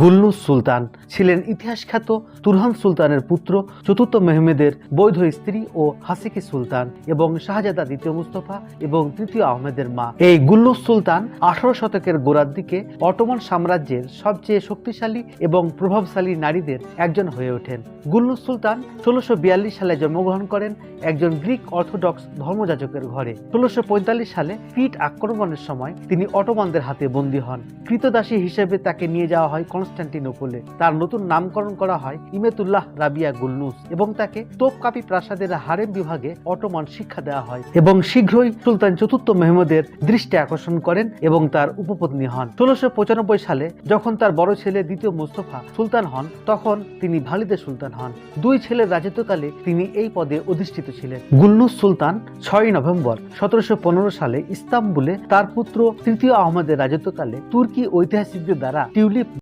গুলনুস সুলতান ছিলেন ইতিহাসখ্যাত তুরহান সুলতানের পুত্র, চতুর্থ মেহমেদের বৈধ স্ত্রী ও হাসিকি সুলতান এবং শাহজাদা দ্বিতীয় মুস্তফা এবং তৃতীয় আহমেদের মা। এই গুলনুস সুলতান আঠারো শতকের গোড়ার দিকে অটোমান সাম্রাজ্যের সবচেয়ে শক্তিশালী এবং প্রভাবশালী নারীদের একজন হয়ে ওঠেন। গুলনুস সুলতান ষোলোশো সালে জন্মগ্রহণ করেন একজন গ্রিক অর্থোডক্স ধর্মযাজকের ঘরে। ষোলোশো সালে পিট আক্রমণের সময় তিনি অটোমানদের হাতে বন্দী হন। কৃতদাসী হিসেবে তাকে নিয়ে যাওয়া হয় কনস্ট্যান্টিনোপলে তার নতুন নামকরণ করা হয় ইমেতুল্লাহ রাবিয়া গুলনুস এবং তাকে তোপকাপি প্রাসাদের হারেম বিভাগে অটোমান শিক্ষা দেওয়া হয় এবং শীঘ্রই সুলতান চতুর্থ মেহমুদের দৃষ্টি আকর্ষণ করেন এবং তার উপপত্নী হন। ষোলোশো সালে যখন তার বড় ছেলে দ্বিতীয় মুস্তফা সুলতান হন, তখন তিনি ভালিদে সুলতান হন। দুই ছেলের রাজত্বকালে তিনি এই পদে অধিষ্ঠিত ছিলেন। গুলনুস সুলতান ছয় নভেম্বর সতেরোশো পনেরো সালে ইস্তাম্বুলে তার পুত্র তৃতীয় আহমদের রাজত্বকালে তুর্কি ঐতিহাসিকদের দ্বারা টিউলিপ